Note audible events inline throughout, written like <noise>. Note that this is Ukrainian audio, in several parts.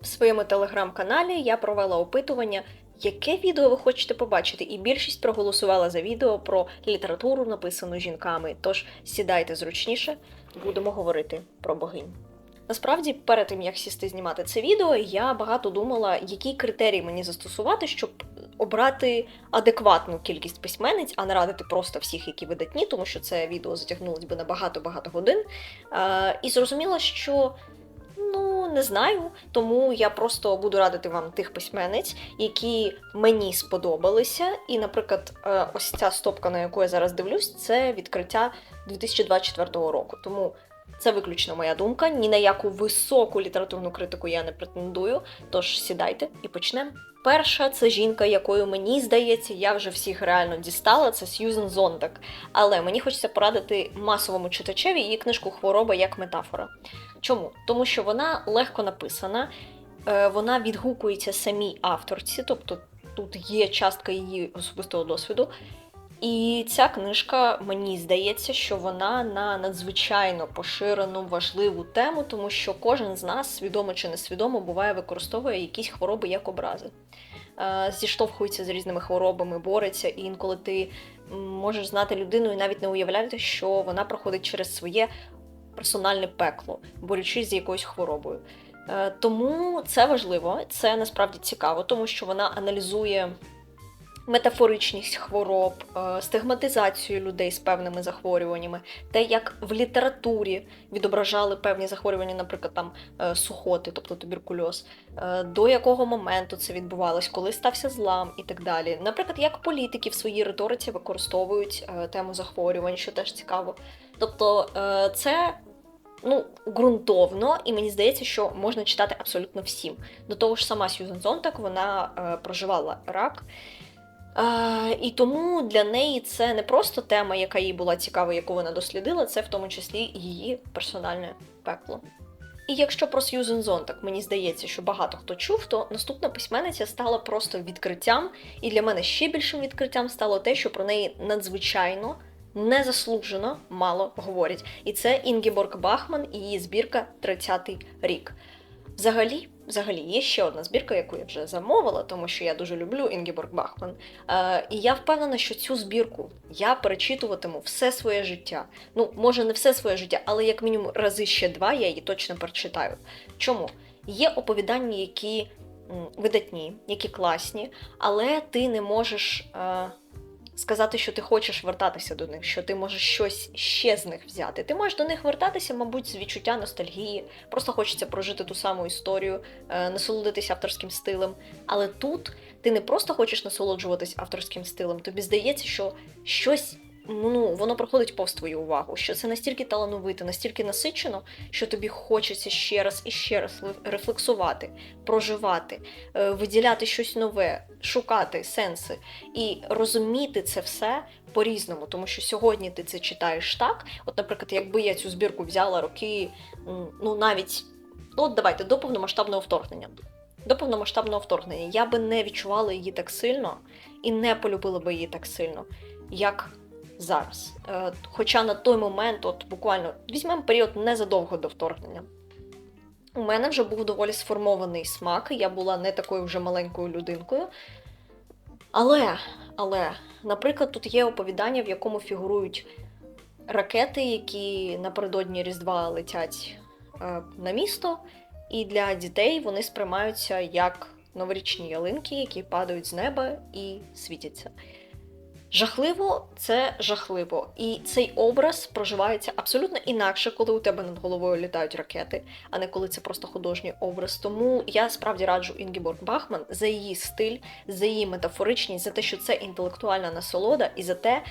В своєму телеграм-каналі я провела опитування, яке відео ви хочете побачити, і більшість проголосувала за відео про літературу, написану жінками. Тож сідайте зручніше, будемо говорити про богинь. Насправді, перед тим як сісти знімати це відео, я багато думала, які критерії мені застосувати, щоб обрати адекватну кількість письменниць, а не радити просто всіх, які видатні, тому що це відео затягнулось би на багато-багато годин. Е, і зрозуміла, що не знаю, тому я просто буду радити вам тих письменниць, які мені сподобалися. І, наприклад, е, ось ця стопка, на яку я зараз дивлюсь, це відкриття 2024 року. Тому це виключно моя думка. Ні на яку високу літературну критику я не претендую. Тож сідайте і почнемо. Перша це жінка, якою мені здається, я вже всіх реально дістала. Це Сьюзен Зонтак. Але мені хочеться порадити масовому читачеві її книжку Хвороба як метафора. Чому? Тому що вона легко написана, е, вона відгукується самій авторці, тобто тут є частка її особистого досвіду. І ця книжка, мені здається, що вона на надзвичайно поширену важливу тему, тому що кожен з нас, свідомо чи несвідомо, буває використовує якісь хвороби як образи. Е, Зіштовхується з різними хворобами, бореться, і інколи ти можеш знати людину і навіть не уявляти, що вона проходить через своє персональне пекло, борючись з якоюсь хворобою. Е, Тому це важливо, це насправді цікаво, тому що вона аналізує метафоричність хвороб, е, стигматизацію людей з певними захворюваннями, те, як в літературі відображали певні захворювання, наприклад, там е, сухоти, тобто туберкульоз, е, до якого моменту це відбувалось, коли стався злам і так далі. Наприклад, як політики в своїй риториці використовують тему захворювань, що теж цікаво. Тобто, це. Ну, ґрунтовно, і мені здається, що можна читати абсолютно всім. До того ж, сама Сьюзен Зонтак вона е, проживала рак, і тому для неї це не просто тема, яка їй була цікава, яку вона дослідила, це в тому числі її персональне пекло. І якщо про Сьюзен Зонтак мені здається, що багато хто чув, то наступна письменниця стала просто відкриттям, і для мене ще більшим відкриттям стало те, що про неї надзвичайно незаслужено мало говорять. І це Інгіборг Бахман і її збірка «30-й рік. Взагалі, взагалі, є ще одна збірка, яку я вже замовила, тому що я дуже люблю Інгіборг Бахман. Е, і я впевнена, що цю збірку я перечитуватиму все своє життя. Ну, може, не все своє життя, але як мінімум рази ще два я її точно прочитаю. Чому? Є оповідання, які м, видатні, які класні, але ти не можеш. Е, Сказати, що ти хочеш вертатися до них, що ти можеш щось ще з них взяти. Ти можеш до них вертатися, мабуть, з відчуття ностальгії, просто хочеться прожити ту саму історію, е, насолодитися авторським стилем. Але тут ти не просто хочеш насолоджуватись авторським стилем, тобі здається, що щось ну, воно проходить повз твою увагу, що це настільки талановито, настільки насичено, що тобі хочеться ще раз і ще раз рефлексувати, проживати, е, виділяти щось нове, шукати сенси і розуміти це все по-різному, тому що сьогодні ти це читаєш так. От, наприклад, якби я цю збірку взяла роки, ну навіть ну, от давайте до повномасштабного вторгнення. До повномасштабного вторгнення я би не відчувала її так сильно і не полюбила би її так сильно, як зараз. Е, Хоча на той момент, от буквально візьмемо період незадовго до вторгнення. У мене вже був доволі сформований смак, я була не такою вже маленькою людинкою. Але, але, наприклад, тут є оповідання, в якому фігурують ракети, які напередодні Різдва летять е, на місто, і для дітей вони сприймаються як новорічні ялинки, які падають з неба і світяться. Жахливо, це жахливо. І цей образ проживається абсолютно інакше, коли у тебе над головою літають ракети, а не коли це просто художній образ. Тому я справді раджу Інгіборг Бахман за її стиль, за її метафоричність, за те, що це інтелектуальна насолода, і за те,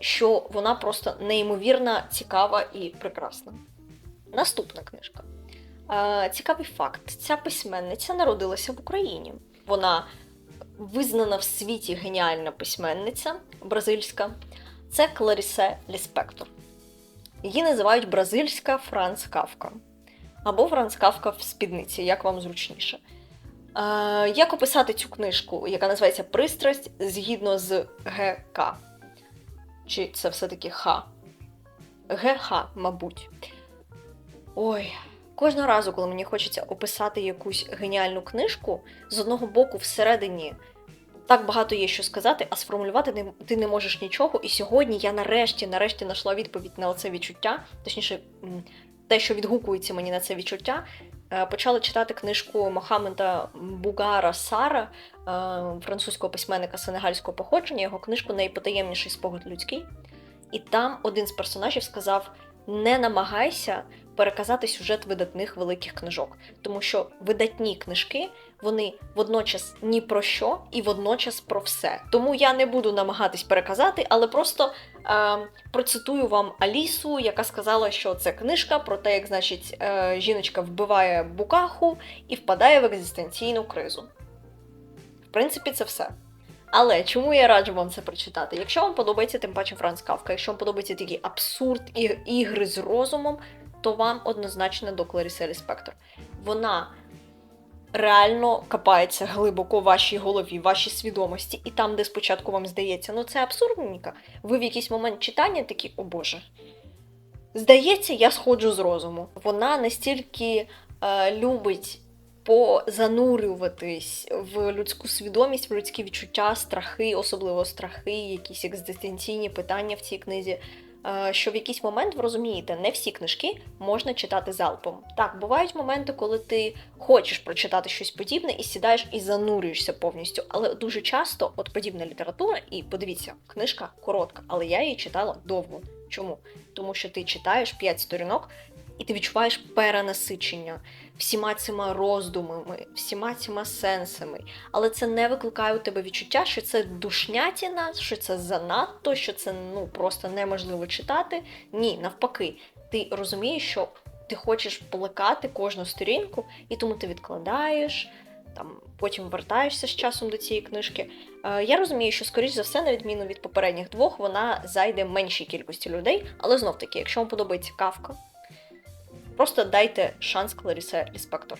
що вона просто неймовірно цікава і прекрасна. Наступна книжка. Цікавий факт: ця письменниця народилася в Україні. Вона визнана в світі геніальна письменниця бразильська. Це Кларісе Ліспектор. Її називають бразильська Франц Кавка. Або Франц Кавка в спідниці, як вам зручніше. Е, як описати цю книжку, яка називається Пристрасть згідно з ГК? Чи це все-таки Х? ГХ, мабуть. Ой, Кожного разу, коли мені хочеться описати якусь геніальну книжку, з одного боку, всередині так багато є що сказати, а сформулювати не, ти не можеш нічого. І сьогодні я нарешті, нарешті знайшла відповідь на це відчуття, точніше, те, що відгукується мені на це відчуття. Е, Почала читати книжку Мохаммеда Бугара Сара, е, французького письменника сенегальського походження, його книжку Найпотаємніший спогад людський. І там один з персонажів сказав: не намагайся переказати сюжет видатних великих книжок, тому що видатні книжки вони водночас ні про що і водночас про все. Тому я не буду намагатись переказати, але просто е, процитую вам Алісу, яка сказала, що це книжка про те, як значить е, жіночка вбиває букаху і впадає в екзистенційну кризу. В принципі, це все. Але чому я раджу вам це прочитати? Якщо вам подобається, тим паче Франц Кавка, якщо вам подобається такий абсурд і ігри з розумом, то вам однозначно до Кларіселі Спектор. Вона реально копається глибоко в вашій голові, в вашій свідомості, і там, де спочатку вам здається, ну це абсурдненько, ви в якийсь момент читання такі, о Боже. Здається, я сходжу з розуму. Вона настільки е, любить позанурюватись в людську свідомість, в людські відчуття, страхи, особливо страхи, якісь екзистенційні питання в цій книзі. Е, Що в якийсь момент ви розумієте, не всі книжки можна читати залпом. Так, бувають моменти, коли ти хочеш прочитати щось подібне і сідаєш і занурюєшся повністю. Але дуже часто, от подібна література, і подивіться, книжка коротка, але я її читала довго. Чому? Тому що ти читаєш 5 сторінок, і ти відчуваєш перенасичення всіма цими роздумами, всіма цими сенсами. Але це не викликає у тебе відчуття, що це душнятіна, що це занадто, що це ну просто неможливо читати. Ні, навпаки, ти розумієш, що ти хочеш плекати кожну сторінку, і тому ти відкладаєш. Там потім вертаєшся з часом до цієї книжки. Е, я розумію, що, скоріш за все, на відміну від попередніх двох, вона зайде меншій кількості людей, але знов таки, якщо вам подобається кавка, Просто дайте шанс Кларісе Ліспектор.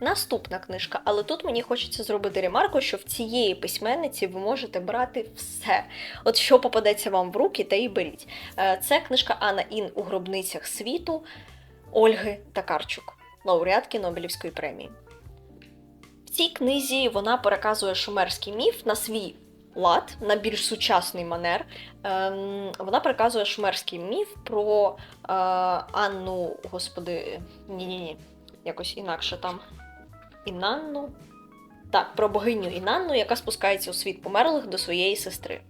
Наступна книжка, але тут мені хочеться зробити ремарку, що в цієї письменниці ви можете брати все. От що попадеться вам в руки, те і беріть. Е, Це книжка Анна Ін у гробницях світу Ольги Такарчук, лауреатки Нобелівської премії. В цій книзі вона переказує шумерський міф на свій лад, на більш сучасний манер. Ем, Вона переказує шумерський міф про е, Анну, господи, ні-ні-ні, якось інакше там. Інанну. Так, про богиню Інанну, яка спускається у світ померлих до своєї сестри.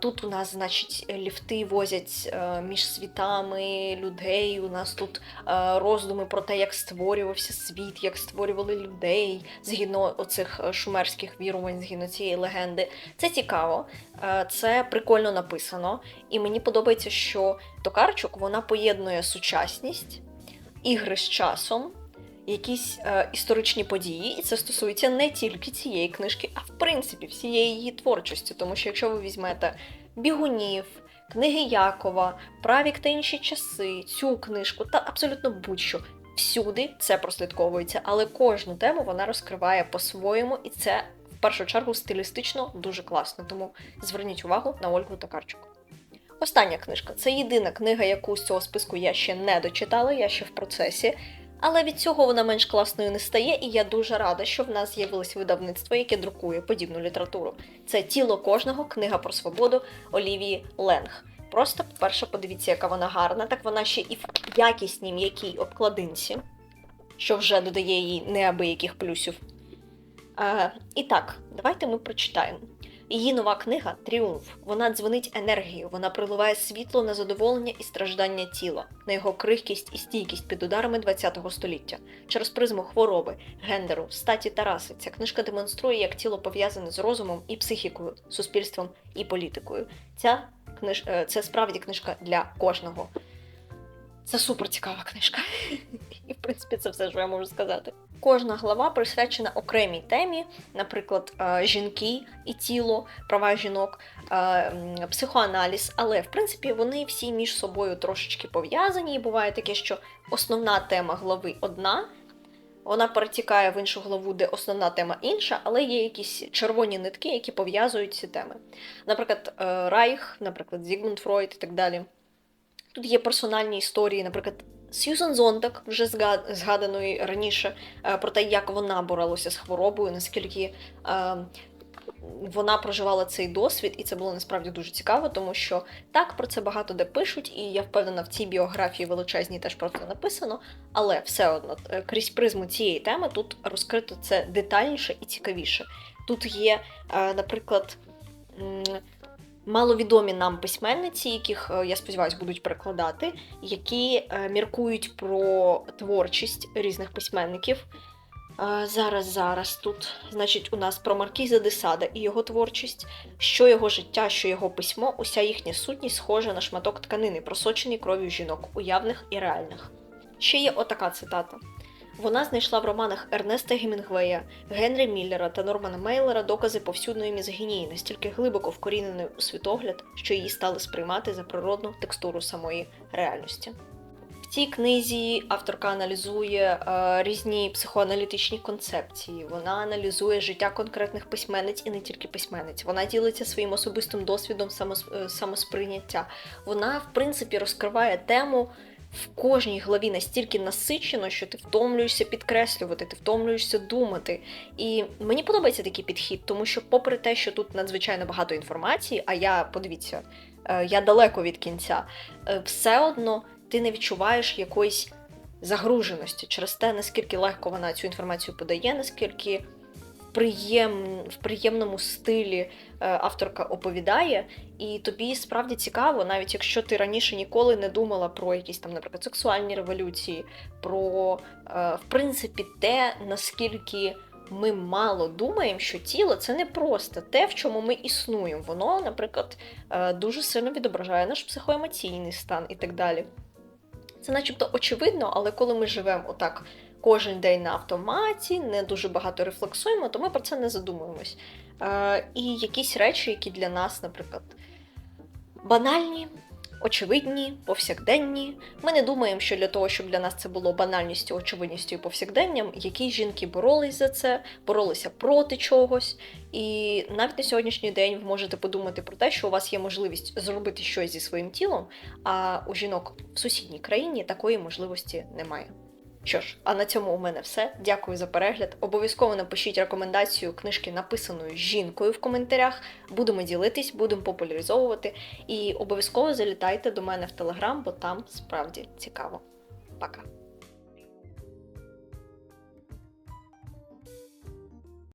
Тут у нас, значить, ліфти возять е, між світами людей. У нас тут е, роздуми про те, як створювався світ, як створювали людей згідно оцих е, шумерських вірувань, згідно цієї легенди. Це цікаво, це прикольно написано, і мені подобається, що Токарчук вона поєднує сучасність, ігри з часом. Якісь е, історичні події, і це стосується не тільки цієї книжки, а в принципі всієї її творчості. Тому що якщо ви візьмете бігунів, книги Якова, Правік та інші часи, цю книжку та абсолютно будь-що, всюди це прослідковується, але кожну тему вона розкриває по-своєму, і це в першу чергу стилістично дуже класно. Тому зверніть увагу на Ольгу Токарчук. Остання книжка це єдина книга, яку з цього списку я ще не дочитала, я ще в процесі. Але від цього вона менш класною не стає, і я дуже рада, що в нас з'явилось видавництво, яке друкує подібну літературу. Це тіло кожного, книга про свободу Олівії Ленг. Просто, по-перше, подивіться, яка вона гарна, так вона ще і в якісній м'якій обкладинці, що вже додає їй неабияких плюсів. Е, і так, давайте ми прочитаємо. Її нова книга Тріумф. Вона дзвонить енергією, вона приливає світло на задоволення і страждання тіла, на його крихкість і стійкість під ударами ХХ століття. Через призму хвороби, гендеру, статі та раси. Ця книжка демонструє, як тіло пов'язане з розумом і психікою, суспільством і політикою. Ця книж... е, Це справді книжка для кожного. Це супер цікава книжка. <laughs> І, в принципі, це все, що я можу сказати. Кожна глава присвячена окремій темі, наприклад, е, жінки і тіло, права жінок, е, психоаналіз. Але в принципі вони всі між собою трошечки пов'язані. І буває таке, що основна тема глави одна. Вона перетікає в іншу главу, де основна тема інша, але є якісь червоні нитки, які пов'язують ці теми. Наприклад, е, Райх, наприклад, Зігмунд Фройд і так далі. Тут є персональні історії, наприклад, Сьюзан Зонтак, вже зга- згаданої раніше, е, про те, як вона боролася з хворобою, наскільки е, вона проживала цей досвід, і це було насправді дуже цікаво, тому що так про це багато де пишуть, і я впевнена, в цій біографії величезній теж про це написано. Але все одно е, крізь призму цієї теми тут розкрито це детальніше і цікавіше. Тут є, наприклад, маловідомі нам письменниці, яких е, я сподіваюся будуть перекладати, які е, міркують про творчість різних письменників. Е, Зараз, зараз тут, значить, у нас про Маркіза де Сада і його творчість, що його життя, що його письмо, уся їхня сутність схожа на шматок тканини, просочений кров'ю жінок, уявних і реальних. Ще є отака цитата. Вона знайшла в романах Ернеста Гемінгвея, Генрі Міллера та Нормана Мейлера докази повсюдної мізогінії, настільки глибоко вкоріненої у світогляд, що її стали сприймати за природну текстуру самої реальності. В цій книзі авторка аналізує е, різні психоаналітичні концепції. Вона аналізує життя конкретних письменниць і не тільки письменниць. Вона ділиться своїм особистим досвідом е, самосприйняття. Вона, в принципі, розкриває тему в кожній главі настільки насичено, що ти втомлюєшся підкреслювати, ти втомлюєшся думати. І мені подобається такий підхід, тому що, попри те, що тут надзвичайно багато інформації, а я подивіться, е, я далеко від кінця, е, все одно ти не відчуваєш якоїсь загруженості через те, наскільки легко вона цю інформацію подає, наскільки приєм, в приємному стилі е, авторка оповідає, і тобі справді цікаво, навіть якщо ти раніше ніколи не думала про якісь там, наприклад, сексуальні революції, про е, в принципі те, наскільки. Ми мало думаємо, що тіло це не просто те, в чому ми існуємо. Воно, наприклад, е, дуже сильно відображає наш психоемоційний стан і так далі. Це начебто очевидно, але коли ми живемо отак кожен день на автоматі, не дуже багато рефлексуємо, то ми про це не задумуємось. Е, і якісь речі, які для нас, наприклад, банальні, очевидні, повсякденні. Ми не думаємо, що для того, щоб для нас це було банальністю, очевидністю і повсякденням, які жінки боролись за це, боролися проти чогось. І навіть на сьогоднішній день ви можете подумати про те, що у вас є можливість зробити щось зі своїм тілом, а у жінок в сусідній країні такої можливості немає. Що ж, а на цьому у мене все. Дякую за перегляд. Обов'язково напишіть рекомендацію книжки, написаної жінкою в коментарях. Будемо ділитись, будемо популяризовувати. І обов'язково залітайте до мене в телеграм, бо там справді цікаво. Пока!